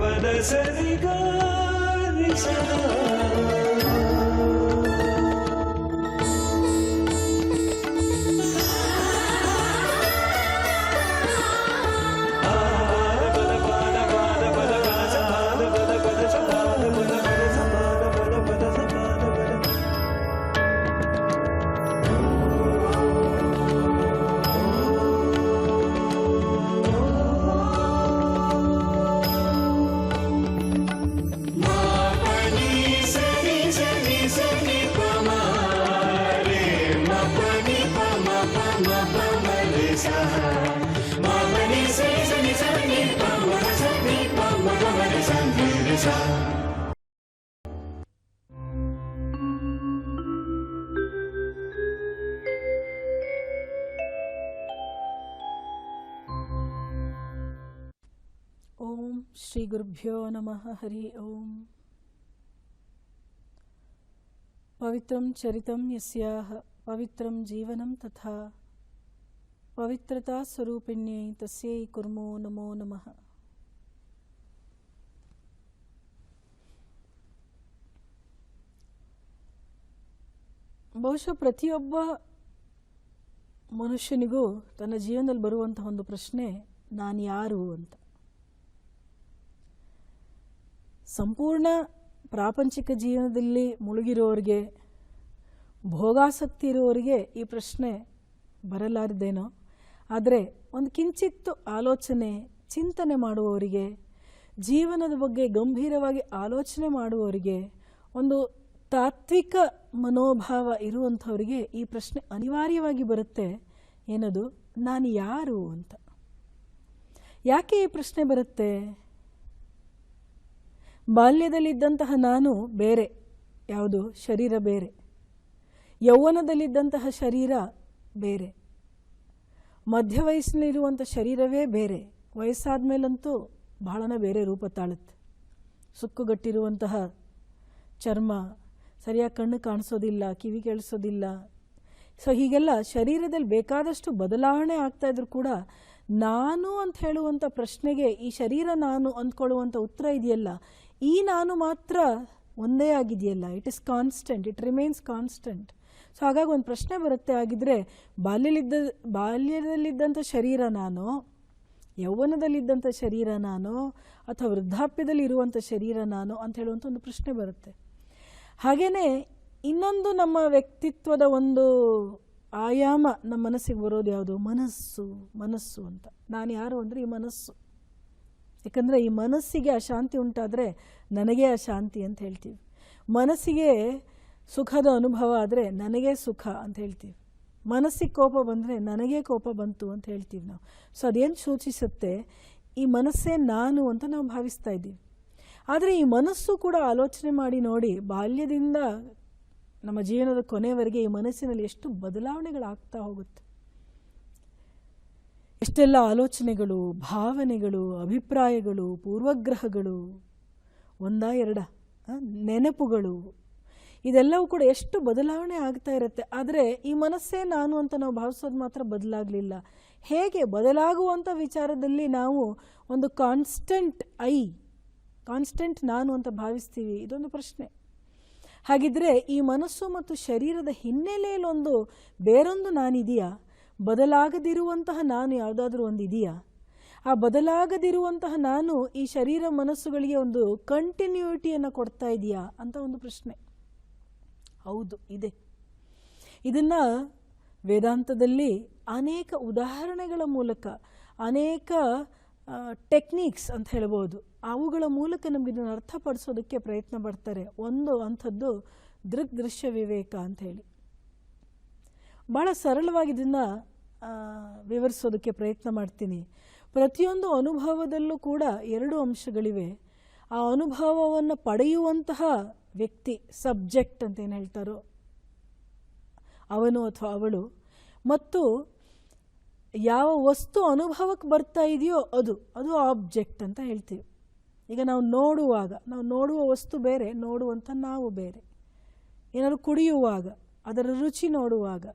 ಪದ ಸರಿ ಶ್ರೀ ಗುರುಭ್ಯೋ ನಮಃ ಹರಿ ಓಂ ಪವಿತ್ರಂ ಚರಿತಂ ಯಸ್ಯಾಹ ಪವಿತ್ರಂ ಜೀವನಂ ತಥಾ ಪವಿತ್ರತಾ ಸ್ವರೂಪಿಣ್ಯೈ ತಸ್ಯೈ ಕುರ್ಮೋ ನಮೋ ನಮಃ ಬಹುಶಃ ಪ್ರತಿಯೊಬ್ಬ ಮನುಷ್ಯನಿಗೂ ತನ್ನ ಜೀವನದಲ್ಲಿ ಬರುವಂತಹ ಒಂದು ಪ್ರಶ್ನೆ, ನಾನು ಯಾರು ಅಂತ. ಸಂಪೂರ್ಣ ಪ್ರಾಪಂಚಿಕ ಜೀವನದಲ್ಲಿ ಮುಳುಗಿರೋರಿಗೆ, ಭೋಗಾಸಕ್ತಿ ಇರುವವರಿಗೆ ಈ ಪ್ರಶ್ನೆ ಬರಲಾರದೇನೋ? ಆದರೆ ಒಂದು ಕಿಂಚಿತ್ತು ಆಲೋಚನೆ, ಚಿಂತನೆ ಮಾಡುವವರಿಗೆ, ಜೀವನದ ಬಗ್ಗೆ ಗಂಭೀರವಾಗಿ ಆಲೋಚನೆ ಮಾಡುವವರಿಗೆ, ಒಂದು ತಾತ್ವಿಕ ಮನೋಭಾವ ಇರುವಂಥವರಿಗೆ ಈ ಪ್ರಶ್ನೆ ಅನಿವಾರ್ಯವಾಗಿ ಬರುತ್ತೆ. ಏನದು? ನಾನು ಯಾರು ಅಂತ. ಯಾಕೆ ಈ ಪ್ರಶ್ನೆ ಬರುತ್ತೆ? ಬಾಲ್ಯದಲ್ಲಿದ್ದಂತಹ ನಾನು ಬೇರೆ, ಯಾವುದು ಶರೀರ ಬೇರೆ. ಯೌವನದಲ್ಲಿದ್ದಂತಹ ಶರೀರ ಬೇರೆ. ಮಧ್ಯ ವಯಸ್ಸಿನಲ್ಲಿರುವಂಥ ಶರೀರವೇ ಬೇರೆ. ವಯಸ್ಸಾದ ಮೇಲಂತೂ ಬಹಳನೇ ಬೇರೆ ರೂಪ ತಾಳುತ್ತೆ. ಸುಕ್ಕುಗಟ್ಟಿರುವಂತಹ ಚರ್ಮ, ಸರಿಯಾಗಿ ಕಣ್ಣು ಕಾಣಿಸೋದಿಲ್ಲ, ಕಿವಿ ಕೇಳಿಸೋದಿಲ್ಲ. ಸೊ ಹೀಗೆಲ್ಲ ಶರೀರದಲ್ಲಿ ಬೇಕಾದಷ್ಟು ಬದಲಾವಣೆ ಆಗ್ತಾ ಇದ್ರು ಕೂಡ ನಾನು ಅಂತ ಹೇಳುವಂಥ ಪ್ರಶ್ನೆಗೆ ಈ ಶರೀರ ನಾನು ಅಂದ್ಕೊಳ್ಳುವಂಥ ಉತ್ತರ ಇದೆಯಲ್ಲ ಈ ನಾನು ಮಾತ್ರ ಒಂದೇ ಆಗಿದೆಯಲ್ಲ. It is constant it remains constant so ಹಾಗಾಗಿ ಒಂದು ಪ್ರಶ್ನೆ ಬರುತ್ತೆ. ಆಗಿದ್ದರೆ ಬಾಲ್ಯಲಿದ್ದ, ಬಾಲ್ಯದಲ್ಲಿದ್ದಂಥ ಶರೀರ ನಾನು, ಯೌವನದಲ್ಲಿದ್ದಂಥ ಶರೀರ ನಾನು, ಅಥವಾ ವೃದ್ಧಾಪ್ಯದಲ್ಲಿ ಇರುವಂಥ ಶರೀರ ನಾನು ಅಂತ ಹೇಳುವಂಥ ಒಂದು ಪ್ರಶ್ನೆ ಬರುತ್ತೆ. ಹಾಗೆಯೇ ಇನ್ನೊಂದು ನಮ್ಮ ವ್ಯಕ್ತಿತ್ವದ ಒಂದು ಆಯಾಮ ನಮ್ಮ ಮನಸ್ಸಿಗೆ ಬರೋದು ಯಾವುದು? ಮನಸ್ಸು. ಮನಸ್ಸು ಅಂತ. ನಾನು ಯಾರು ಅಂದರೆ ಈ ಮನಸ್ಸು. ಯಾಕಂದರೆ ಈ ಮನಸ್ಸಿಗೆ ಅಶಾಂತಿ ಉಂಟಾದರೆ ನನಗೆ ಅಶಾಂತಿ ಅಂತ ಹೇಳ್ತೀವಿ. ಮನಸ್ಸಿಗೆ ಸುಖದ ಅನುಭವ ಆದರೆ ನನಗೆ ಸುಖ ಅಂತ ಹೇಳ್ತೀವಿ. ಮನಸ್ಸಿಗೆ ಕೋಪ ಬಂದರೆ ನನಗೆ ಕೋಪ ಬಂತು ಅಂತ ಹೇಳ್ತೀವಿ ನಾವು. ಸೊ ಅದೇನು ಸೂಚಿಸುತ್ತೆ? ಈ ಮನಸ್ಸೇ ನಾನು ಅಂತ ನಾವು ಭಾವಿಸ್ತಾ ಇದ್ದೀವಿ. ಆದರೆ ಈ ಮನಸ್ಸು ಕೂಡ ಆಲೋಚನೆ ಮಾಡಿ ನೋಡಿ, ಬಾಲ್ಯದಿಂದ ನಮ್ಮ ಜೀವನದ ಕೊನೆಯವರೆಗೆ ಈ ಮನಸ್ಸಿನಲ್ಲಿ ಎಷ್ಟು ಬದಲಾವಣೆಗಳಾಗ್ತಾ ಹೋಗುತ್ತೆ. ಎಷ್ಟೆಲ್ಲ ಆಲೋಚನೆಗಳು, ಭಾವನೆಗಳು, ಅಭಿಪ್ರಾಯಗಳು, ಪೂರ್ವಗ್ರಹಗಳು, ಒಂದ ಎರಡ ನೆನಪುಗಳು, ಇದೆಲ್ಲವೂ ಕೂಡ ಎಷ್ಟು ಬದಲಾವಣೆ ಆಗ್ತಾ ಇರುತ್ತೆ. ಆದರೆ ಈ ಮನಸ್ಸೇ ನಾನು ಅಂತ ನಾವು ಭಾವಿಸೋದು ಮಾತ್ರ ಬದಲಾಗಲಿಲ್ಲ. ಹೇಗೆ ಬದಲಾಗುವಂಥ ವಿಚಾರದಲ್ಲಿ ನಾವು ಒಂದು ಕಾನ್ಸ್ಟೆಂಟ್ ಐ, ಕಾನ್ಸ್ಟೆಂಟ್ ನಾನು ಅಂತ ಭಾವಿಸ್ತೀವಿ? ಇದೊಂದು ಪ್ರಶ್ನೆ. ಹಾಗಿದ್ರೆ ಈ ಮನಸ್ಸು ಮತ್ತು ಶರೀರದ ಹಿನ್ನೆಲೆಯಲ್ಲೊಂದು ಬೇರೊಂದು ನಾನಿದೆಯಾ? ಬದಲಾಗದಿರುವಂತಹ ನಾನು ಯಾವುದಾದ್ರೂ ಒಂದು ಇದೆಯಾ? ಆ ಬದಲಾಗದಿರುವಂತಹ ನಾನು ಈ ಶರೀರ ಮನಸ್ಸುಗಳಿಗೆ ಒಂದು ಕಂಟಿನ್ಯೂಟಿಯನ್ನು ಕೊಡ್ತಾ ಇದೆಯಾ ಅಂತ ಒಂದು ಪ್ರಶ್ನೆ. ಹೌದು, ಇದೆ. ಇದನ್ನು ವೇದಾಂತದಲ್ಲಿ ಅನೇಕ ಉದಾಹರಣೆಗಳ ಮೂಲಕ, ಅನೇಕ ಟೆಕ್ನಿಕ್ಸ್ ಅಂತ ಹೇಳ್ಬೋದು. ಅವುಗಳ ಮೂಲಕ ನಮಗೆ ಇದನ್ನು ಅರ್ಥಪಡಿಸೋದಕ್ಕೆ ಪ್ರಯತ್ನ ಪಡ್ತಾರೆ. ಒಂದು ಅಂಥದ್ದು ದೃಗ್ ದೃಶ್ಯ ವಿವೇಕ ಅಂತ ಹೇಳಿ. ಭಾಳ ಸರಳವಾಗಿ ಇದನ್ನು ವಿವರಿಸೋದಕ್ಕೆ ಪ್ರಯತ್ನ ಮಾಡ್ತೀನಿ. ಪ್ರತಿಯೊಂದು ಅನುಭವದಲ್ಲೂ ಕೂಡ ಎರಡು ಅಂಶಗಳಿವೆ. ಆ ಅನುಭವವನ್ನು ಪಡೆಯುವಂತಹ ವ್ಯಕ್ತಿ, ಸಬ್ಜೆಕ್ಟ್ ಅಂತ ಏನು ಹೇಳ್ತಾರೋ, ಅವನು ಅಥವಾ ಅವಳು, ಮತ್ತು ಯಾವ ವಸ್ತು ಅನುಭವಕ್ಕೆ ಬರ್ತಾ ಇದೆಯೋ ಅದು ಅದು ಆಬ್ಜೆಕ್ಟ್ ಅಂತ ಹೇಳ್ತೀವಿ. ಈಗ ನಾವು ನೋಡುವಾಗ, ನಾವು ನೋಡುವ ವಸ್ತು ಬೇರೆ, ನೋಡುವಂಥ ನಾವು ಬೇರೆ. ಏನಾದರೂ ಕುಡಿಯುವಾಗ, ಅದರ ರುಚಿ ನೋಡುವಾಗ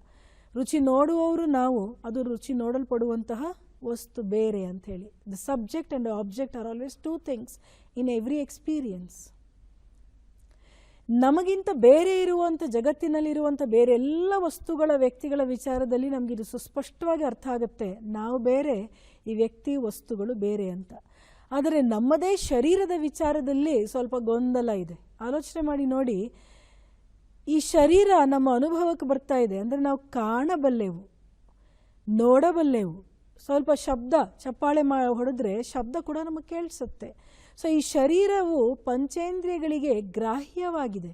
ರುಚಿ ನೋಡುವವರು ನಾವು, ಅದು ರುಚಿ ನೋಡಲ್ಪಡುವಂತಹ ವಸ್ತು ಬೇರೆ ಅಂತ ಹೇಳಿ. The subject and object are always two things in every experience ನಮಗಿಂತ ಬೇರೆ ಇರುವಂಥ ಜಗತ್ತಿನಲ್ಲಿರುವಂಥ ಬೇರೆ ಎಲ್ಲ ವಸ್ತುಗಳ ವ್ಯಕ್ತಿಗಳ ವಿಚಾರದಲ್ಲಿ ನಮಗಿದು ಸುಸ್ಪಷ್ಟವಾಗಿ ಅರ್ಥ ಆಗುತ್ತೆ. ನಾವು ಬೇರೆ, ಈ ವ್ಯಕ್ತಿ, ವಸ್ತುಗಳು ಬೇರೆ ಅಂತ. ಆದರೆ ನಮ್ಮದೇ ಶರೀರದ ವಿಚಾರದಲ್ಲಿ ಸ್ವಲ್ಪ ಗೊಂದಲ ಇದೆ. ಆಲೋಚನೆ ಮಾಡಿ ನೋಡಿ ಈ ಶರೀರ ನಮ್ಮ ಅನುಭವಕ್ಕೆ ಬರ್ತಾ ಇದೆ ಅಂದರೆ ನಾವು ಕಾಣಬಲ್ಲೆವು, ನೋಡಬಲ್ಲೆವು. ಸ್ವಲ್ಪ ಶಬ್ದ, ಚಪ್ಪಾಳೆ ಮಾ ಹೊಡೆದ್ರೆ ಶಬ್ದ ಕೂಡ ನಮಗೆ ಕೇಳಿಸುತ್ತೆ. ಸೊ ಈ ಶರೀರವು ಪಂಚೇಂದ್ರಿಯಗಳಿಗೆ ಗ್ರಾಹ್ಯವಾಗಿದೆ,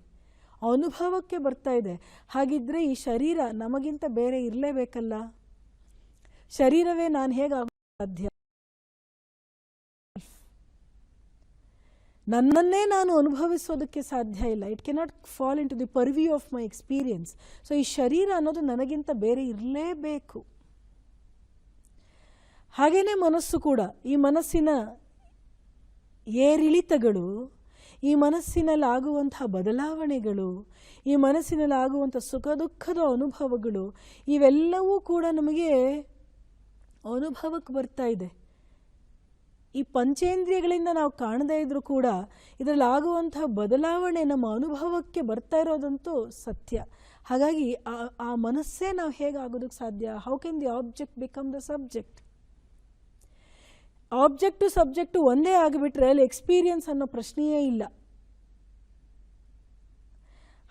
ಅನುಭವಕ್ಕೆ ಬರ್ತಾ ಇದೆ. ಹಾಗಿದ್ರೆ ಈ ಶರೀರ ನಮಗಿಂತ ಬೇರೆ ಇರಲೇಬೇಕಲ್ಲ? ಶರೀರವೇ ನಾನು ಹೇಗೆ ಸಾಧ್ಯ? ನನ್ನನ್ನೇ ನಾನು ಅನುಭವಿಸೋದಕ್ಕೆ ಸಾಧ್ಯ ಇಲ್ಲ. It cannot fall into the purview of my experience so ಈ ಶರೀರ ಅನ್ನೋದು ನನಗಿಂತ ಬೇರೆ ಇರಲೇಬೇಕು. ಹಾಗೇನೇ ಮನಸ್ಸು ಕೂಡ, ಈ ಮನಸ್ಸಿನ ಏರಿಳಿತಗಳು, ಈ ಮನಸ್ಸಿನಲ್ಲಿ ಆಗುವಂತಹ ಬದಲಾವಣೆಗಳು, ಈ ಮನಸ್ಸಿನಲ್ಲಿ ಆಗುವಂಥ ಸುಖ ದುಃಖದ ಅನುಭವಗಳು, ಇವೆಲ್ಲವೂ ಕೂಡ ನಮಗೆ ಅನುಭವಕ್ಕೆ ಬರ್ತಾ ಇದೆ. ಈ ಪಂಚೇಂದ್ರಿಯಗಳಿಂದ ನಾವು ಕಾಣದೇ ಇದ್ರೂ ಕೂಡ ಇದರಲ್ಲಿ ಆಗುವಂತಹ ಬದಲಾವಣೆ ನಮ್ಮ ಅನುಭವಕ್ಕೆ ಬರ್ತಾ ಇರೋದಂತೂ ಸತ್ಯ. ಹಾಗಾಗಿ ಆ ಆ ಮನಸ್ಸೇ ನಾವು ಹೇಗೆ ಆಗೋದಕ್ಕೆ ಸಾಧ್ಯ how can the object become the subject object subject ಒಂದೇ ಆಗಿಬಿಟ್ರೆ ಅಲ್ಲಿ ಎಕ್ಸ್ಪೀರಿಯನ್ಸ್ ಅನ್ನೋ ಪ್ರಶ್ನೆಯೇ ಇಲ್ಲ.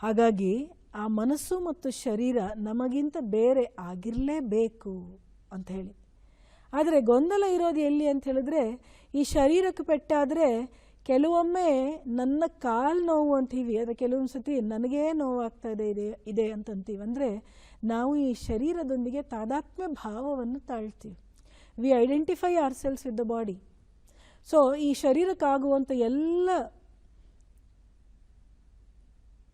ಹಾಗಾಗಿ ಆ ಮನಸ್ಸು ಮತ್ತು ಶರೀರ ನಮಗಿಂತ ಬೇರೆ ಆಗಿರಲೇಬೇಕು ಅಂತ ಹೇಳಿ. ಆದರೆ ಗೊಂದಲ ಇರೋದು ಎಲ್ಲಿ ಅಂತ ಹೇಳಿದ್ರೆ, ಈ ಶರೀರಕ್ಕೆ ಪೆಟ್ಟಾದರೆ ಕೆಲವೊಮ್ಮೆ ನನ್ನ ಕಾಲು ನೋವು ಅಂತೀವಿ. ಆದರೆ ಕೆಲವೊಂದು ಸತಿ ನನಗೇ ನೋವಾಗ್ತಾ ಇದೆ ಇದೆ ಇದೆ ಅಂತಂತೀವಿ. ಅಂದರೆ ನಾವು ಈ ಶರೀರದೊಂದಿಗೆ ತಾದಾತ್ಮ್ಯ ಭಾವವನ್ನು ತಾಳ್ತೀವಿ. We identify ourselves with the body so ಈ ಶರೀರಕ್ಕಾಗುವಂಥ ಎಲ್ಲ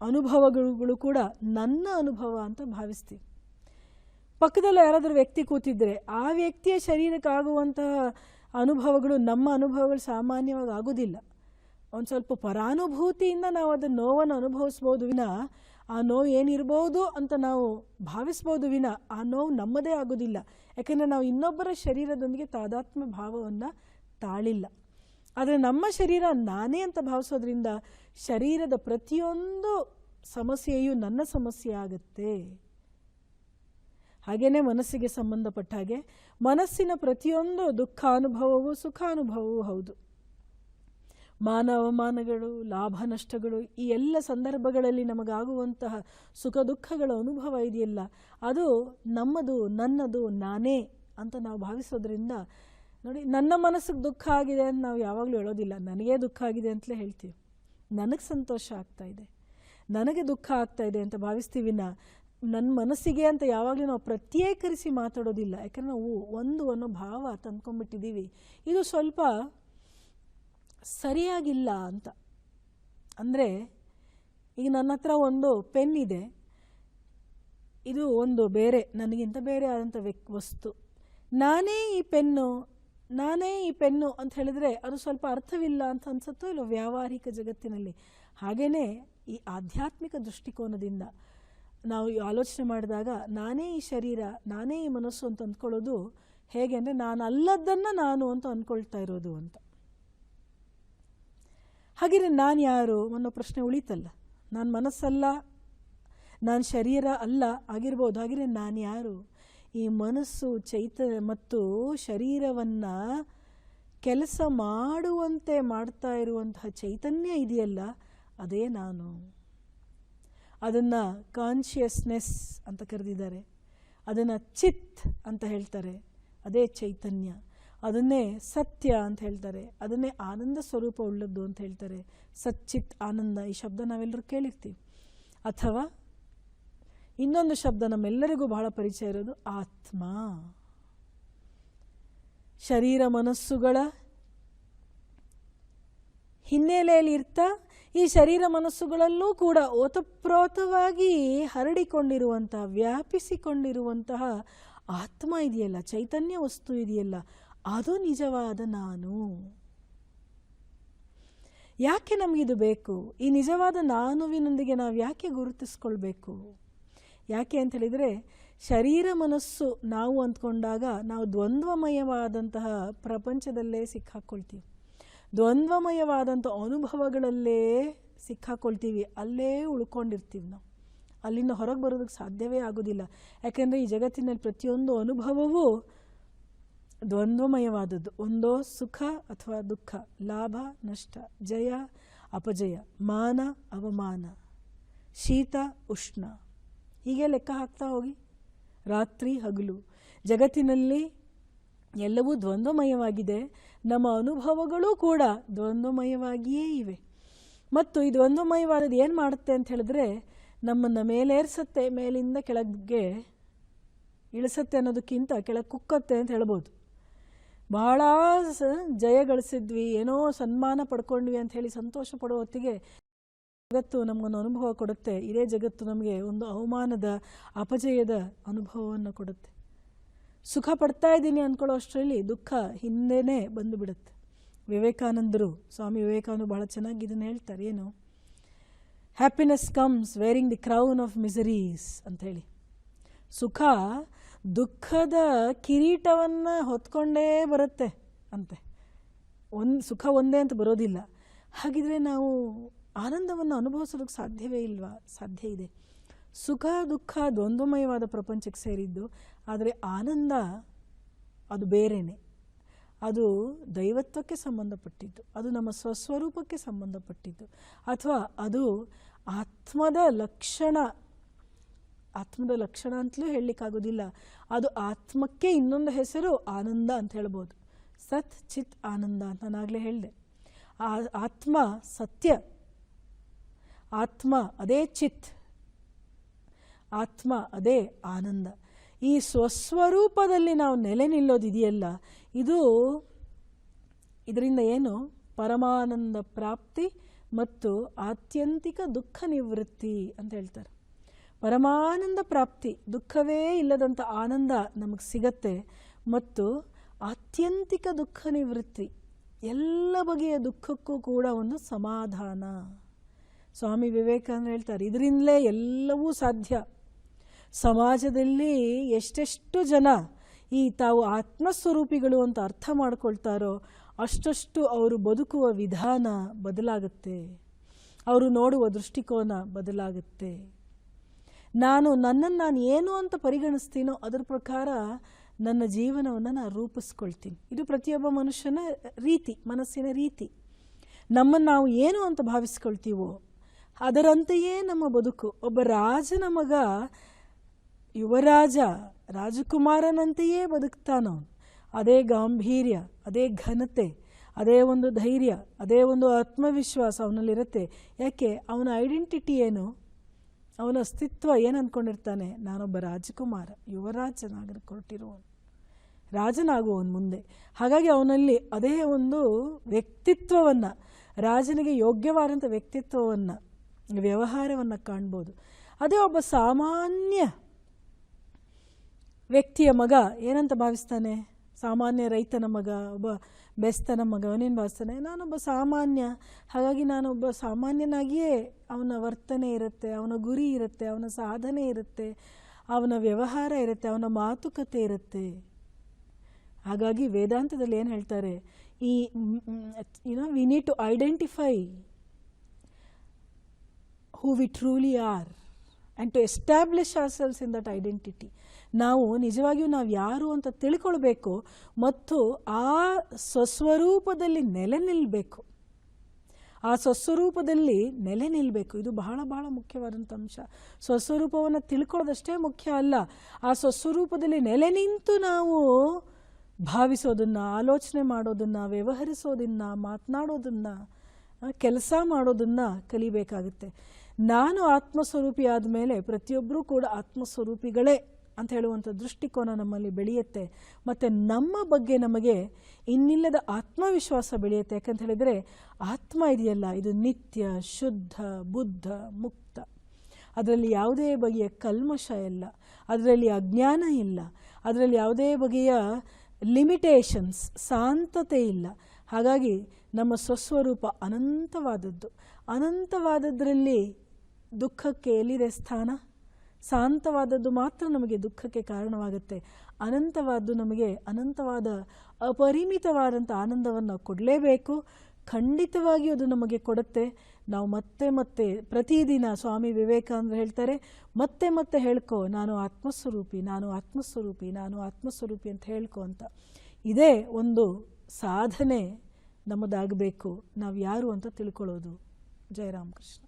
ಅನುಭವಗಳು ಕೂಡ ನನ್ನ ಅನುಭವ ಅಂತ ಭಾವಿಸ್ತೀವಿ. ಪಕ್ಕದಲ್ಲಿ ಯಾರಾದರೂ ವ್ಯಕ್ತಿ ಕೂತಿದ್ದರೆ ಆ ವ್ಯಕ್ತಿಯ ಶರೀರಕ್ಕಾಗುವಂತಹ ಅನುಭವಗಳು, ನಮ್ಮ ಅನುಭವಗಳು ಸಾಮಾನ್ಯವಾಗಿ ಆಗೋದಿಲ್ಲ. ಒಂದು ಸ್ವಲ್ಪ ಪರಾನುಭೂತಿಯಿಂದ ನಾವು ಅದನ್ನು ನೋವನ್ನು ಅನುಭವಿಸ್ಬೋದು ವಿನ, ಆ ನೋವು ಏನಿರ್ಬೋದು ಅಂತ ನಾವು ಭಾವಿಸ್ಬೋದು ವಿನ, ಆ ನೋವು ನಮ್ಮದೇ ಆಗೋದಿಲ್ಲ. ಯಾಕೆಂದರೆ ನಾವು ಇನ್ನೊಬ್ಬರ ಶರೀರದೊಂದಿಗೆ ತಾದಾತ್ಮ್ಯ ಭಾವವನ್ನು ತಾಳಿಲ್ಲ. ಆದರೆ ನಮ್ಮ ಶರೀರ ನಾನೇ ಅಂತ ಭಾವಿಸೋದ್ರಿಂದ ಶರೀರದ ಪ್ರತಿಯೊಂದು ಸಮಸ್ಯೆಯು ನನ್ನ ಸಮಸ್ಯೆ ಆಗುತ್ತೆ. ಹಾಗೆಯೇ ಮನಸ್ಸಿಗೆ ಸಂಬಂಧಪಟ್ಟ ಹಾಗೆ ಮನಸ್ಸಿನ ಪ್ರತಿಯೊಂದು ದುಃಖಾನುಭವವು ಸುಖಾನುಭವವೂ ಹೌದು. ಮಾನ ಅವಮಾನಗಳು, ಲಾಭ ನಷ್ಟಗಳು ಈ ಎಲ್ಲ ಸಂದರ್ಭಗಳಲ್ಲಿ ನಮಗಾಗುವಂತಹ ಸುಖ ದುಃಖಗಳ ಅನುಭವ ಇದೆಯಲ್ಲ, ಅದು ನಮ್ಮದು, ನನ್ನದು, ನಾನೇ ಅಂತ ನಾವು ಭಾವಿಸೋದ್ರಿಂದ ನೋಡಿ ನನ್ನ ಮನಸ್ಸಿಗೆ ದುಃಖ ಆಗಿದೆ ಅಂತ ನಾವು ಯಾವಾಗಲೂ ಹೇಳೋದಿಲ್ಲ. ನನಗೇ ದುಃಖ ಆಗಿದೆ ಅಂತಲೇ ಹೇಳ್ತೀವಿ. ನನಗೆ ಸಂತೋಷ ಆಗ್ತಾ ಇದೆ. ನನಗೆ ದುಃಖ ಆಗ್ತಾ ಇದೆ ಅಂತ ಭಾವಿಸ್ತೀವಿ ನಾ. ನನ್ನ ಮನಸ್ಸಿಗೆ ಅಂತ ಯಾವಾಗಲೂ ನಾವು ಪ್ರತ್ಯೇಕರಿಸಿ ಮಾತಾಡೋದಿಲ್ಲ. ಯಾಕಂದ್ರೆ ನಾವು ಒಂದು ಅನ್ನೋ ಭಾವ ತಂದ್ಕೊಂಡ್ಬಿಟ್ಟಿದ್ದೀವಿ ಇದು ಸ್ವಲ್ಪ ಸರಿಯಾಗಿಲ್ಲ ಅಂತ. ಅಂದರೆ ಈಗ ನನ್ನ ಹತ್ರ ಒಂದು ಪೆನ್ ಇದೆ. ಇದು ಒಂದು ಬೇರೆ, ನನಗಿಂತ ಬೇರೆ ಆದಂಥ ವ್ಯಕ್ ವಸ್ತು. ನಾನೇ ಈ ಪೆನ್ನು, ನಾನೇ ಈ ಪೆನ್ನು ಅಂತ ಹೇಳಿದ್ರೆ ಅದು ಸ್ವಲ್ಪ ಅರ್ಥವಿಲ್ಲ ಅಂತ ಅನ್ಸುತ್ತೋ ಇಲ್ಲ ವ್ಯಾವಹಾರಿಕ ಜಗತ್ತಿನಲ್ಲಿ. ಹಾಗೆಯೇ ಈ ಆಧ್ಯಾತ್ಮಿಕ ದೃಷ್ಟಿಕೋನದಿಂದ. ನಾವು ಆಲೋಚನೆ ಮಾಡಿದಾಗ ನಾನೇ ಈ ಶರೀರ, ನಾನೇ ಈ ಮನಸ್ಸು ಅಂತ ಅಂದ್ಕೊಳ್ಳೋದು ಹೇಗೆ ಅಂದರೆ ನಾನು ಅಲ್ಲದನ್ನು ನಾನು ಅಂತ ಅಂದ್ಕೊಳ್ತಾ ಇರೋದು ಅಂತ. ಹಾಗಿದ್ರೆ ನಾನು ಯಾರು ಅನ್ನೋ ಪ್ರಶ್ನೆ ಉಳಿತಲ್ಲ. ನಾನು ಮನಸ್ಸಲ್ಲ, ನಾನು ಶರೀರ ಅಲ್ಲ ಆಗಿರ್ಬೋದು. ಹಾಗಿದ್ರೆ ನಾನು ಯಾರು? ಈ ಮನಸ್ಸು, ಚೈತ, ಮತ್ತು ಶರೀರವನ್ನು ಕೆಲಸ ಮಾಡುವಂತೆ ಮಾಡ್ತಾ ಇರುವಂತಹ ಚೈತನ್ಯ ಇದೆಯಲ್ಲ, ಅದೇ ನಾನು. ಅದನ್ನು ಕಾನ್ಷಿಯಸ್ನೆಸ್ ಅಂತ ಕರೆದಿದ್ದಾರೆ. ಅದನ್ನು ಚಿತ್ ಅಂತ ಹೇಳ್ತಾರೆ. ಅದೇ ಚೈತನ್ಯ. ಅದನ್ನೇ ಸತ್ಯ ಅಂತ ಹೇಳ್ತಾರೆ. ಅದನ್ನೇ ಆನಂದ ಸ್ವರೂಪ ಉಳ್ಳದ್ದು ಅಂತ ಹೇಳ್ತಾರೆ. ಸಚ್ಚಿತ್ ಆನಂದ ಈ ಶಬ್ದ ನಾವೆಲ್ಲರೂ ಕೇಳಿರ್ತೀವಿ. ಅಥವಾ ಇನ್ನೊಂದು ಶಬ್ದ ನಮ್ಮೆಲ್ಲರಿಗೂ ಬಹಳ ಪರಿಚಯ ಇರೋದು ಆತ್ಮ. ಶರೀರ ಮನಸ್ಸುಗಳ ಹಿನ್ನೆಲೆಯಲ್ಲಿ ಇರ್ತಾ ಈ ಶರೀರ ಮನಸ್ಸುಗಳಲ್ಲೂ ಕೂಡ ಓತಪ್ರೋತವಾಗಿ ಹರಡಿಕೊಂಡಿರುವಂತಹ, ವ್ಯಾಪಿಸಿಕೊಂಡಿರುವಂತಹ ಆತ್ಮ ಇದೆಯಲ್ಲ, ಚೈತನ್ಯ ವಸ್ತು ಇದೆಯಲ್ಲ, ಅದು ನಿಜವಾದ ನಾನು. ಯಾಕೆ ನಮಗಿದು ಬೇಕು? ಈ ನಿಜವಾದ ನಾನುವಿನೊಂದಿಗೆ ನಾವು ಯಾಕೆ ಗುರುತಿಸ್ಕೊಳ್ಬೇಕು? ಯಾಕೆ ಅಂತ ಹೇಳಿದರೆ, ಶರೀರ ಮನಸ್ಸು ನಾವು ಅಂದ್ಕೊಂಡಾಗ ನಾವು ದ್ವಂದ್ವಮಯವಾದಂತಹ ಪ್ರಪಂಚದಲ್ಲೇ ಸಿಕ್ಕಾಕ್ಕೊಳ್ತೀವಿ ದ್ವಂದ್ವಮಯವಾದಂಥ ಅನುಭವಗಳಲ್ಲೇ ಸಿಕ್ಕಾಕೊಳ್ತೀವಿ. ಅಲ್ಲೇ ಉಳ್ಕೊಂಡಿರ್ತೀವಿ ನಾವು. ಅಲ್ಲಿಂದ ಹೊರಗೆ ಬರೋದಕ್ಕೆ ಸಾಧ್ಯವೇ ಆಗೋದಿಲ್ಲ. ಯಾಕೆಂದರೆ ಈ ಜಗತ್ತಿನಲ್ಲಿ ಪ್ರತಿಯೊಂದು ಅನುಭವವೂ ದ್ವಂದ್ವಮಯವಾದದ್ದು. ಒಂದೋ ಸುಖ ಅಥವಾ ದುಃಖ, ಲಾಭ, ನಷ್ಟ, ಜಯ, ಅಪಜಯ, ಮಾನ, ಅವಮಾನ, ಶೀತ, ಉಷ್ಣ. ಹೀಗೆ ಲೆಕ್ಕ ಹಾಕ್ತಾ ಹೋಗಿ. ರಾತ್ರಿ ಹಗಲು. ಜಗತ್ತಿನಲ್ಲಿ ಎಲ್ಲವೂ ದ್ವಂದ್ವಮಯವಾಗಿದೆ. ನಮ್ಮ ಅನುಭವಗಳೂ ಕೂಡ ದ್ವಂದ್ವಮಯವಾಗಿಯೇ ಇವೆ. ಮತ್ತು ಈ ದ್ವಂದ್ವಮಯವಾದದ್ದು ಏನು ಮಾಡುತ್ತೆ ಅಂತ ಹೇಳಿದ್ರೆ, ನಮ್ಮನ್ನು ಮೇಲೇರಿಸತ್ತೆ, ಮೇಲಿಂದ ಕೆಳಗೆ ಇಳಿಸತ್ತೆ ಅನ್ನೋದಕ್ಕಿಂತ ಕೆಳಗೆ ಕುಕ್ಕತ್ತೆ ಅಂತ ಹೇಳ್ಬೋದು. ಬಹಳ ಜಯ ಗಳಿಸಿದ್ವಿ ಏನೋ ಸನ್ಮಾನ ಪಡ್ಕೊಂಡ್ವಿ ಅಂತ ಹೇಳಿ ಸಂತೋಷ ಪಡೋ ಹೊತ್ತಿಗೆ ಜಗತ್ತು ನಮಗೊಂದು ಅನುಭವ ಕೊಡುತ್ತೆ. ಇದೇ ಜಗತ್ತು ನಮಗೆ ಒಂದು ಅವಮಾನದ, ಅಪಜಯದ ಅನುಭವವನ್ನು ಕೊಡುತ್ತೆ. ಸುಖ ಪಡ್ತಾ ಇದ್ದೀನಿ ಅಂದ್ಕೊಳ್ಳೋ ಅಷ್ಟರಲ್ಲಿ ದುಃಖ ಹಿಂದೆನೇ ಬಂದು ಬಿಡುತ್ತೆ ವಿವೇಕಾನಂದರು, ಸ್ವಾಮಿ ವಿವೇಕಾನಂದರು ಬಹಳ ಚೆನ್ನಾಗಿ ಇದನ್ನು ಹೇಳ್ತಾರೆ, ಏನು? Happiness comes wearing the crown of miseries ಅಂಥೇಳಿ. ಸುಖ ದುಃಖದ ಕಿರೀಟವನ್ನು ಹೊತ್ಕೊಂಡೇ ಬರುತ್ತೆ ಅಂತೆ. ಒಂದು ಸುಖ ಒಂದೇ ಅಂತ ಬರೋದಿಲ್ಲ. ಹಾಗಿದ್ರೆ ನಾವು ಆನಂದವನ್ನು ಅನುಭವಿಸೋದಕ್ಕೆ ಸಾಧ್ಯವೇ ಇಲ್ವಾ? ಸಾಧ್ಯ ಇದೆ. ಸುಖ, ದುಃಖ, ದ್ವಂದ್ವಮಯವಾದ ಪ್ರಪಂಚಕ್ಕೆ ಸೇರಿದ್ದು, ಆದರೆ ಆನಂದ ಅದು ಬೇರೆಯೇ ಅದು ದೈವತ್ವಕ್ಕೆ ಸಂಬಂಧಪಟ್ಟಿದ್ದು, ಅದು ನಮ್ಮ ಸ್ವಸ್ವರೂಪಕ್ಕೆ ಸಂಬಂಧಪಟ್ಟಿದ್ದು, ಅಥವಾ ಅದು ಆತ್ಮದ ಲಕ್ಷಣ ಆತ್ಮದ ಲಕ್ಷಣ ಅಂತಲೂ ಹೇಳಲಿಕ್ಕಾಗೋದಿಲ್ಲ. ಅದು ಆತ್ಮಕ್ಕೆ ಇನ್ನೊಂದು ಹೆಸರು ಆನಂದ ಅಂತ ಹೇಳ್ಬೋದು. ಸತ್, ಚಿತ್, ಆನಂದ ಅಂತ ನಾನಾಗಲೇ ಹೇಳಿದೆ. ಆ, ಆತ್ಮ ಸತ್ಯ, ಆತ್ಮ ಅದೇ ಚಿತ್. ಆತ್ಮ ಅದೇ ಆನಂದ. ಈ ಸ್ವಸ್ವರೂಪದಲ್ಲಿ ನಾವು ನೆಲೆ ನಿಲ್ಲೋದಿದೆಯಲ್ಲ, ಇದು ಇದರಿಂದ ಏನು? ಪರಮಾನಂದ ಪ್ರಾಪ್ತಿ ಮತ್ತು ಆತ್ಯಂತಿಕ ದುಃಖ ನಿವೃತ್ತಿ ಅಂತ ಹೇಳ್ತಾರೆ. ಪರಮಾನಂದ ಪ್ರಾಪ್ತಿ, ದುಃಖವೇ ಇಲ್ಲದಂಥ ಆನಂದ ನಮಗೆ ಸಿಗತ್ತೆ ಮತ್ತು ಆತ್ಯಂತಿಕ ದುಃಖ ನಿವೃತ್ತಿ, ಎಲ್ಲ ಬಗೆಯ ದುಃಖಕ್ಕೂ ಕೂಡ ಒಂದು ಸಮಾಧಾನ. ಸ್ವಾಮಿ ವಿವೇಕಾನಂದ ಹೇಳ್ತಾರೆ, ಇದರಿಂದಲೇ ಎಲ್ಲವೂ ಸಾಧ್ಯ. ಸಮಾಜದಲ್ಲಿ ಎಷ್ಟೆಷ್ಟು ಜನ ಈ ತಾವು ಆತ್ಮಸ್ವರೂಪಿಗಳು ಅಂತ ಅರ್ಥ ಮಾಡ್ಕೊಳ್ತಾರೋ ಅಷ್ಟಷ್ಟು ಅವರು ಬದುಕುವ ವಿಧಾನ ಬದಲಾಗುತ್ತೆ. ಅವರು ನೋಡುವ ದೃಷ್ಟಿಕೋನ ಬದಲಾಗುತ್ತೆ. ನಾನು ನನ್ನನ್ನು ನಾನು ಏನು ಅಂತ ಪರಿಗಣಿಸ್ತೀನೋ ಅದರ ಪ್ರಕಾರ ನನ್ನ ಜೀವನವನ್ನು ನಾನು ರೂಪಿಸ್ಕೊಳ್ತೀನಿ. ಇದು ಪ್ರತಿಯೊಬ್ಬ ಮನುಷ್ಯನ ರೀತಿ, ಮನಸ್ಸಿನ ರೀತಿ. ನಮ್ಮನ್ನು ನಾವು ಏನು ಅಂತ ಭಾವಿಸ್ಕೊಳ್ತೀವೋ ಅದರಂತೆಯೇ ನಮ್ಮ ಬದುಕು. ಒಬ್ಬ ರಾಜನ ಮಗ ಯುವರಾಜ ರಾಜಕುಮಾರನಂತೆಯೇ ಬದುಕ್ತಾನವನು ಅದೇ ಗಾಂಭೀರ್ಯ, ಅದೇ ಘನತೆ, ಅದೇ ಒಂದು ಧೈರ್ಯ, ಅದೇ ಒಂದು ಆತ್ಮವಿಶ್ವಾಸ ಅವನಲ್ಲಿರುತ್ತೆ. ಯಾಕೆ? ಅವನ ಐಡೆಂಟಿಟಿ ಏನು? ಅವನ ಅಸ್ತಿತ್ವ ಏನು ಅಂದ್ಕೊಂಡಿರ್ತಾನೆ ನಾನೊಬ್ಬ ರಾಜಕುಮಾರ, ಯುವರಾಜನಾಗಿ ಕೊಟ್ಟಿರುವವನು, ರಾಜನಾಗುವವನು ಮುಂದೆ. ಹಾಗಾಗಿ ಅವನಲ್ಲಿ ಅದೇ ಒಂದು ವ್ಯಕ್ತಿತ್ವವನ್ನು, ರಾಜನಿಗೆ ಯೋಗ್ಯವಾದಂಥ ವ್ಯಕ್ತಿತ್ವವನ್ನು, ವ್ಯವಹಾರವನ್ನು ಕಾಣ್ಬೋದು. ಅದೇ ಒಬ್ಬ ಸಾಮಾನ್ಯ ವ್ಯಕ್ತಿಯ ಮಗ ಏನಂತ ಭಾವಿಸ್ತಾನೆ? ಸಾಮಾನ್ಯ ರೈತನ ಮಗ, ಒಬ್ಬ ಬೆಸ್ತನ ಮಗ, ಅವನೇನು ಭಾವಿಸ್ತಾನೆ? ನಾನೊಬ್ಬ ಸಾಮಾನ್ಯ. ಹಾಗಾಗಿ ನಾನೊಬ್ಬ ಸಾಮಾನ್ಯನಾಗಿಯೇ ಅವನ ವರ್ತನೆ ಇರುತ್ತೆ, ಅವನ ಗುರಿ ಇರುತ್ತೆ, ಅವನ ಸಾಧನೆ ಇರುತ್ತೆ, ಅವನ ವ್ಯವಹಾರ ಇರುತ್ತೆ, ಅವನ ಮಾತುಕತೆ ಇರುತ್ತೆ. ಹಾಗಾಗಿ ವೇದಾಂತದಲ್ಲಿ ಏನು ಹೇಳ್ತಾರೆ? ಈ you know we need to identify who we truly are and to establish ourselves in that identity ನಾವು ನಿಜವಾಗಿಯೂ ನಾವು ಯಾರು ಅಂತ ತಿಳ್ಕೊಳ್ಬೇಕು ಮತ್ತು ಆ ಸ್ವಸ್ವರೂಪದಲ್ಲಿ ನೆಲೆ ನಿಲ್ಲಬೇಕು ಆ ಸ್ವಸ್ವರೂಪದಲ್ಲಿ ನೆಲೆ ನಿಲ್ಲಬೇಕು ಇದು ಬಹಳ ಬಹಳ ಮುಖ್ಯವಾದಂಥ ಅಂಶ. ಸ್ವಸ್ವರೂಪವನ್ನು ತಿಳ್ಕೊಳ್ಳೋದಷ್ಟೇ ಮುಖ್ಯ ಅಲ್ಲ. ಆ ಸ್ವಸ್ವರೂಪದಲ್ಲಿ ನೆಲೆ ನಿಂತು ನಾವು ಭಾವಿಸೋದನ್ನು, ಆಲೋಚನೆ ಮಾಡೋದನ್ನು, ವ್ಯವಹರಿಸೋದನ್ನು, ಮಾತನಾಡೋದನ್ನು ಕೆಲಸ ಮಾಡೋದನ್ನು ಕಲಿಬೇಕಾಗುತ್ತೆ. ನಾನು ಆತ್ಮಸ್ವರೂಪಿ ಆದಮೇಲೆ ಪ್ರತಿಯೊಬ್ಬರೂ ಕೂಡ ಆತ್ಮಸ್ವರೂಪಿಗಳೇ. ಅಂತ ಹೇಳುವಂಥ ದೃಷ್ಟಿಕೋನ ನಮ್ಮಲ್ಲಿ ಬೆಳೆಯುತ್ತೆ. ಮತ್ತು ನಮ್ಮ ಬಗ್ಗೆ ನಮಗೆ ಇನ್ನಿಲ್ಲದ ಆತ್ಮವಿಶ್ವಾಸ ಬೆಳೆಯುತ್ತೆ. ಯಾಕಂತ ಹೇಳಿದರೆ ಆತ್ಮ ಇದೆಯಲ್ಲ, ಇದು ನಿತ್ಯ, ಶುದ್ಧ, ಬುದ್ಧ, ಮುಕ್ತ. ಅದರಲ್ಲಿ ಯಾವುದೇ ಬಗೆಯ ಕಲ್ಮಶ ಇಲ್ಲ. ಅದರಲ್ಲಿ ಅಜ್ಞಾನ ಇಲ್ಲ. ಅದರಲ್ಲಿ ಯಾವುದೇ ಬಗೆಯ ಲಿಮಿಟೇಷನ್ಸ್ ಶಾಂತತೆ ಇಲ್ಲ. ಹಾಗಾಗಿ ನಮ್ಮ ಸ್ವಸ್ವರೂಪ ಅನಂತವಾದದ್ದು. ಅನಂತವಾದದ್ರಲ್ಲಿ ದುಃಖಕ್ಕೆ ಎಲ್ಲಿದೆ ಸ್ಥಾನ? ಶಾಂತವಾದದ್ದು ಮಾತ್ರ ನಮಗೆ ದುಃಖಕ್ಕೆ ಕಾರಣವಾಗುತ್ತೆ. ಅನಂತವಾದ್ದು ನಮಗೆ ಅನಂತವಾದ ಅಪರಿಮಿತವಾದಂಥ ಆನಂದವನ್ನು ಕೊಡಲೇಬೇಕು. ಖಂಡಿತವಾಗಿ ಅದು ನಮಗೆ ಕೊಡುತ್ತೆ. ನಾವು ಮತ್ತೆ ಮತ್ತೆ ಪ್ರತಿದಿನ ಸ್ವಾಮಿ ವಿವೇಕಾನಂದರು ಹೇಳ್ತಾರೆ, ಮತ್ತೆ ಮತ್ತೆ ಹೇಳ್ಕೊ, ನಾನು ಆತ್ಮಸ್ವರೂಪಿ ನಾನು ಆತ್ಮಸ್ವರೂಪಿ ನಾನು ಆತ್ಮಸ್ವರೂಪಿ ಅಂತ ಹೇಳ್ಕೊ ಅಂತ. ಇದೇ ಒಂದು ಸಾಧನೆ ನಮ್ಮದಾಗಬೇಕು. ನಾವು ಯಾರು ಅಂತ ತಿಳ್ಕೊಳ್ಳೋದು. ಜಯರಾಮಕೃಷ್ಣ.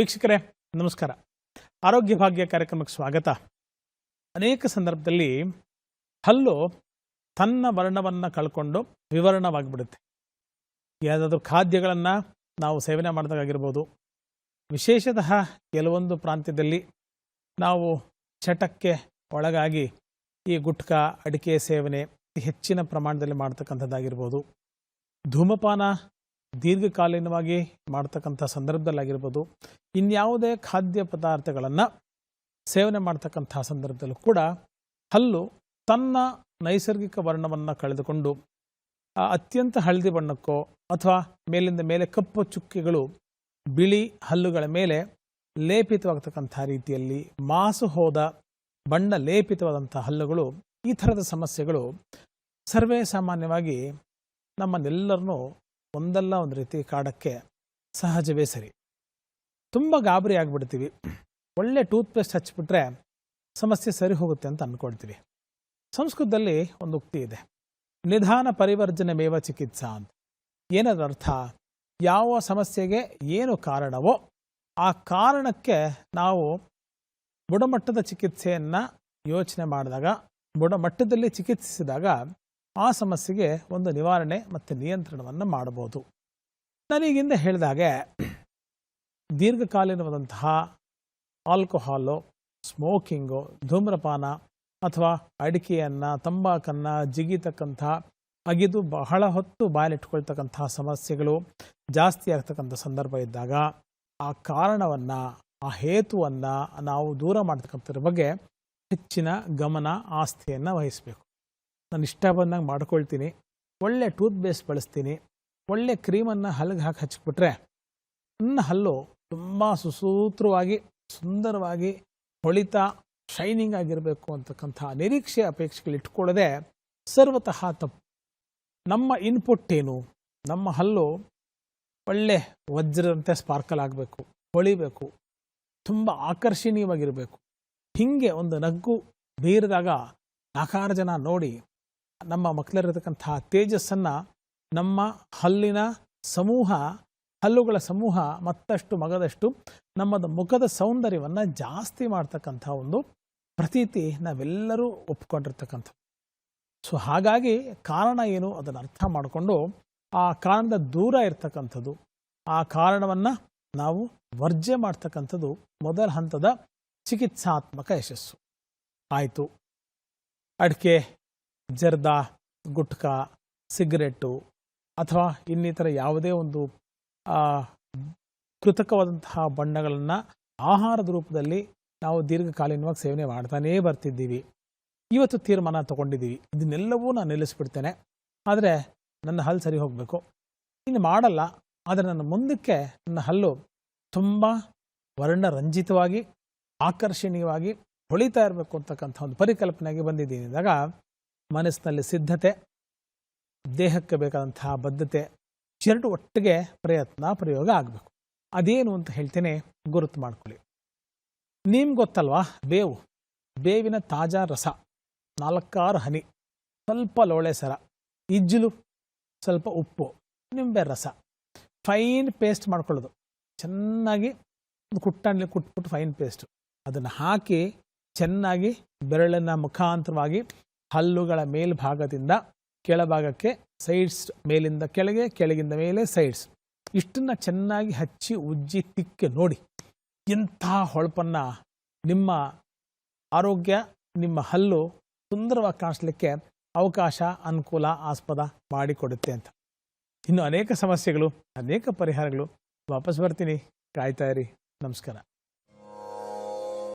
ವೀಕ್ಷಕರೇ, ನಮಸ್ಕಾರ. ಆರೋಗ್ಯ ಭಾಗ್ಯ ಕಾರ್ಯಕ್ರಮಕ್ಕೆ ಸ್ವಾಗತ. ಅನೇಕ ಸಂದರ್ಭದಲ್ಲಿ ಹಲ್ಲು ತನ್ನ ವರ್ಣವನ್ನು ಕಳ್ಕೊಂಡು ವಿವರಣವಾಗಿಬಿಡುತ್ತೆ. ಯಾವುದಾದ್ರೂ ಖಾದ್ಯಗಳನ್ನು ನಾವು ಸೇವನೆ ಮಾಡಿದಾಗಿರ್ಬೋದು ವಿಶೇಷತಃ ಕೆಲವೊಂದು ಪ್ರಾಂತ್ಯದಲ್ಲಿ ನಾವು ಚಟಕ್ಕೆ ಒಳಗಾಗಿ ಈ ಗುಟ್ಕ, ಅಡಿಕೆ ಸೇವನೆ ಹೆಚ್ಚಿನ ಪ್ರಮಾಣದಲ್ಲಿ ಮಾಡ್ತಕ್ಕಂಥದ್ದಾಗಿರ್ಬೋದು. ಧೂಮಪಾನ ದೀರ್ಘಕಾಲೀನವಾಗಿ ಮಾಡ್ತಕ್ಕಂಥ ಸಂದರ್ಭದಲ್ಲಾಗಿರ್ಬೋದು, ಇನ್ಯಾವುದೇ ಖಾದ್ಯ ಪದಾರ್ಥಗಳನ್ನು ಸೇವನೆ ಮಾಡ್ತಕ್ಕಂಥ ಸಂದರ್ಭದಲ್ಲೂ ಕೂಡ ಹಲ್ಲು ತನ್ನ ನೈಸರ್ಗಿಕ ವರ್ಣವನ್ನು ಕಳೆದುಕೊಂಡು ಅತ್ಯಂತ ಹಳದಿ ಬಣ್ಣಕ್ಕೋ ಅಥವಾ ಮೇಲಿಂದ ಮೇಲೆ ಕಪ್ಪು ಚುಕ್ಕೆಗಳು, ಬಿಳಿ ಹಲ್ಲುಗಳ ಮೇಲೆ ಲೇಪಿತವಾಗತಕ್ಕಂಥ ರೀತಿಯಲ್ಲಿ ಮಾಸು ಹೋದ ಬಣ್ಣ ಲೇಪಿತವಾದಂಥ ಹಲ್ಲುಗಳು, ಈ ಥರದ ಸಮಸ್ಯೆಗಳು ಸರ್ವೇ ಸಾಮಾನ್ಯವಾಗಿ ನಮ್ಮನ್ನೆಲ್ಲರನ್ನೂ ಒಂದಲ್ಲ ಒಂದು ರೀತಿ ಕಾಡಕ್ಕೆ ಸಹಜವೇ ಸರಿ. ತುಂಬ ಗಾಬರಿ ಆಗಿಬಿಡ್ತೀವಿ. ಒಳ್ಳೆ ಟೂತ್ಪೇಸ್ಟ್ ಹಚ್ಬಿಟ್ರೆ ಸಮಸ್ಯೆ ಸರಿ ಹೋಗುತ್ತೆ ಅಂತ ಅಂದ್ಕೊಳ್ತೀವಿ ಸಂಸ್ಕೃತದಲ್ಲಿ ಒಂದು ಉಕ್ತಿ ಇದೆ. ನಿಧಾನ ಪರಿವರ್ಜನೆ ಮೇವ ಚಿಕಿತ್ಸಾ ಅಂತ. ಏನದ ಅರ್ಥ? ಯಾವ ಸಮಸ್ಯೆಗೆ ಏನು ಕಾರಣವೋ ಆ ಕಾರಣಕ್ಕೆ ನಾವು ಬುಡಮಟ್ಟದ ಚಿಕಿತ್ಸೆಯನ್ನು ಯೋಚನೆ ಮಾಡಿದಾಗ, ಬುಡಮಟ್ಟದಲ್ಲಿ ಚಿಕಿತ್ಸಿಸಿದಾಗ ಆ ಸಮಸ್ಯೆಗೆ ಒಂದು ನಿವಾರಣೆ ಮತ್ತು ನಿಯಂತ್ರಣವನ್ನು ಮಾಡಬಹುದು. ನಾನೀಗಿಂದ ಹೇಳಿದಾಗೆ ದೀರ್ಘಕಾಲೀನವಾದಂತಹ ಆಲ್ಕೋಹಾಲು, ಸ್ಮೋಕಿಂಗು, ಧೂಮ್ರಪಾನ ಅಥವಾ ಅಡಿಕೆಯನ್ನು, ತಂಬಾಕನ್ನು, ಜಿಗಿತಕ್ಕಂಥ, ಅಗಿದು ಬಹಳ ಹೊತ್ತು ಬಾಯಲ್ಲಿಟ್ಕೊಳ್ತಕ್ಕಂತಹ ಸಮಸ್ಯೆಗಳು ಜಾಸ್ತಿ ಆಗ್ತಕ್ಕಂಥ ಸಂದರ್ಭ ಇದ್ದಾಗ ಆ ಕಾರಣವನ್ನು, ಆ ಹೇತುವನ್ನು ನಾವು ದೂರ ಮಾಡ್ತಕ್ಕಂಥದ್ರ ಬಗ್ಗೆ ಹೆಚ್ಚಿನ ಗಮನ ಆಸ್ತಿಯನ್ನು ವಹಿಸಬೇಕು. ನಾನು ಇಷ್ಟ ಬಂದಂಗೆ ಮಾಡ್ಕೊಳ್ತೀನಿ. ಒಳ್ಳೆ ಟೂತ್ ಪೇಸ್ಟ್ ಬಳಸ್ತೀನಿ. ಒಳ್ಳೆ ಕ್ರೀಮನ್ನು ಹಲ್ಗೆ ಹಾಕಿ ಹಚ್ಬಿಟ್ರೆ ನನ್ನ ಹಲ್ಲು ತುಂಬ ಸುಸೂತ್ರವಾಗಿ, ಸುಂದರವಾಗಿ ಹೊಳಿತಾ ಶೈನಿಂಗ್ ಆಗಿರಬೇಕು ಅಂತಕ್ಕಂಥ ನಿರೀಕ್ಷೆ ಅಪೇಕ್ಷೆಗಳು ಇಟ್ಕೊಳ್ಳದೆ ಸರ್ವತಃ ತಪ್ಪು. ನಮ್ಮ ಇನ್ಪುಟ್ ಏನು? ನಮ್ಮ ಹಲ್ಲು ಒಳ್ಳೆ ವಜ್ರದಂತೆ ಸ್ಪಾರ್ಕಲ್ ಆಗಬೇಕು, ಹೊಳಿಬೇಕು, ತುಂಬ ಆಕರ್ಷಣೀಯವಾಗಿರಬೇಕು. ಹೀಗೆ ಒಂದು ನಗ್ಗು ಬೀರಿದಾಗ ನಾಲ್ಕಾರು ಜನ ನೋಡಿ ನಮ್ಮ ಮಕ್ಕಳಲ್ಲಿರತಕ್ಕಂತಹ ತೇಜಸ್ಸನ್ನು ನಮ್ಮ ಹಲ್ಲಿನ ಸಮೂಹ, ಹಲ್ಲುಗಳ ಸಮೂಹ ಮತ್ತಷ್ಟು ಮಗದಷ್ಟು ನಮ್ಮದು ಮುಖದ ಸೌಂದರ್ಯವನ್ನು ಜಾಸ್ತಿ ಮಾಡ್ತಕ್ಕಂಥ ಒಂದು ಪ್ರತೀತಿ ನಾವೆಲ್ಲರೂ ಒಪ್ಕೊಂಡಿರ್ತಕ್ಕಂಥ ಸೊ, ಹಾಗಾಗಿ ಕಾರಣ ಏನು ಅದನ್ನು ಅರ್ಥ ಮಾಡಿಕೊಂಡು ಆ ಕಾರಣದ ದೂರ ಇರ್ತಕ್ಕಂಥದ್ದು, ಆ ಕಾರಣವನ್ನು ನಾವು ವರ್ಜೆ ಮಾಡ್ತಕ್ಕಂಥದ್ದು ಮೊದಲ ಹಂತದ ಚಿಕಿತ್ಸಾತ್ಮಕ ಯಶಸ್ಸು. ಆಯಿತು. ಅಡಿಕೆ ಜರ್ದ, ಗುಟ್ಕಾ, ಸಿಗರೆಟ್ಟು ಅಥವಾ ಇನ್ನಿತರ ಯಾವುದೇ ಒಂದು ಕೃತಕವಾದಂತಹ ಬಣ್ಣಗಳನ್ನು ಆಹಾರದ ರೂಪದಲ್ಲಿ ನಾವು ದೀರ್ಘಕಾಲೀನವಾಗಿ ಸೇವನೆ ಮಾಡ್ತಾನೇ ಬರ್ತಿದ್ದೀವಿ. ಇವತ್ತು ತೀರ್ಮಾನ ತಗೊಂಡಿದ್ದೀವಿ. ಇದನ್ನೆಲ್ಲವೂ ನಾನು ನಿಲ್ಲಿಸ್ಬಿಡ್ತೇನೆ. ಆದರೆ ನನ್ನ ಹಲ್ಲು ಸರಿ ಹೋಗಬೇಕು. ಇನ್ನು ಮಾಡಲ್ಲ. ಆದರೆ ನನ್ನ ಮುಂದಕ್ಕೆ ನನ್ನ ಹಲ್ಲು ತುಂಬ ವರ್ಣರಂಜಿತವಾಗಿ, ಆಕರ್ಷಣೀಯವಾಗಿ ಹೊಳಿತಾ ಇರಬೇಕು ಅಂತಕ್ಕಂಥ ಒಂದು ಪರಿಕಲ್ಪನೆಗೆ ಬಂದಿದ್ದೀನಿ. ಅಂದಾಗ ಮನಸ್ಸಿನಲ್ಲಿ ಸಿದ್ಧತೆ, ದೇಹಕ್ಕೆ ಬೇಕಾದಂತಹ ಬದ್ಧತೆ ಎರಡು ಒಟ್ಟಿಗೆ ಪ್ರಯತ್ನ, ಪ್ರಯೋಗ ಆಗಬೇಕು. ಅದೇನು ಅಂತ ಹೇಳ್ತೇನೆ, ಗುರುತು ಮಾಡ್ಕೊಳ್ಳಿ. ನಿಮ್ಗೆ ಗೊತ್ತಲ್ವಾ, ಬೇವು, ಬೇವಿನ ತಾಜಾ ರಸ, ನಾಲ್ಕಾರು ಹನಿ, ಸ್ವಲ್ಪ ಲೋಳೆ ಸರ, ಇಜ್ಜಲು, ಸ್ವಲ್ಪ ಉಪ್ಪು, ನಿಂಬೆ ರಸ. ಫೈನ್ ಪೇಸ್ಟ್ ಮಾಡ್ಕೊಳ್ಳೋದು. ಚೆನ್ನಾಗಿ ಒಂದು ಕುಟ್ಟಲ್ಲಿ ಕುಟ್ಬಿಟ್ಟು ಫೈನ್ ಪೇಸ್ಟು. ಅದನ್ನು ಹಾಕಿ ಚೆನ್ನಾಗಿ ಬೆರಳಿನ ಮುಖಾಂತರವಾಗಿ ಹಲ್ಲುಗಳ ಮೇಲ್ಭಾಗದಿಂದ ಕೆಳಭಾಗಕ್ಕೆ ಸೈಡ್ಸ್ ಮೇಲಿಂದ ಕೆಳಗೆ, ಕೆಳಗಿಂದ ಮೇಲೆ ಸೈಡ್ಸ್. ಇಷ್ಟನ್ನು ಚೆನ್ನಾಗಿ ಹಚ್ಚಿ, ಉಜ್ಜಿ, ತಿಕ್ಕಿ ನೋಡಿ. ಎಂಥ ಹೊಳಪನ್ನು ನಿಮ್ಮ ಆರೋಗ್ಯ, ನಿಮ್ಮ ಹಲ್ಲು ಸುಂದರವಾಗಿ ಕಾಣಿಸ್ಲಿಕ್ಕೆ ಅವಕಾಶ, ಅನುಕೂಲ, ಆಸ್ಪದ ಮಾಡಿಕೊಡುತ್ತೆ ಅಂತ. ಇನ್ನು ಅನೇಕ ಸಮಸ್ಯೆಗಳು, ಅನೇಕ ಪರಿಹಾರಗಳು ವಾಪಸ್ ಬರ್ತೀನಿ. ಕಾಯ್ತಾ ಇರಿ. ನಮಸ್ಕಾರ.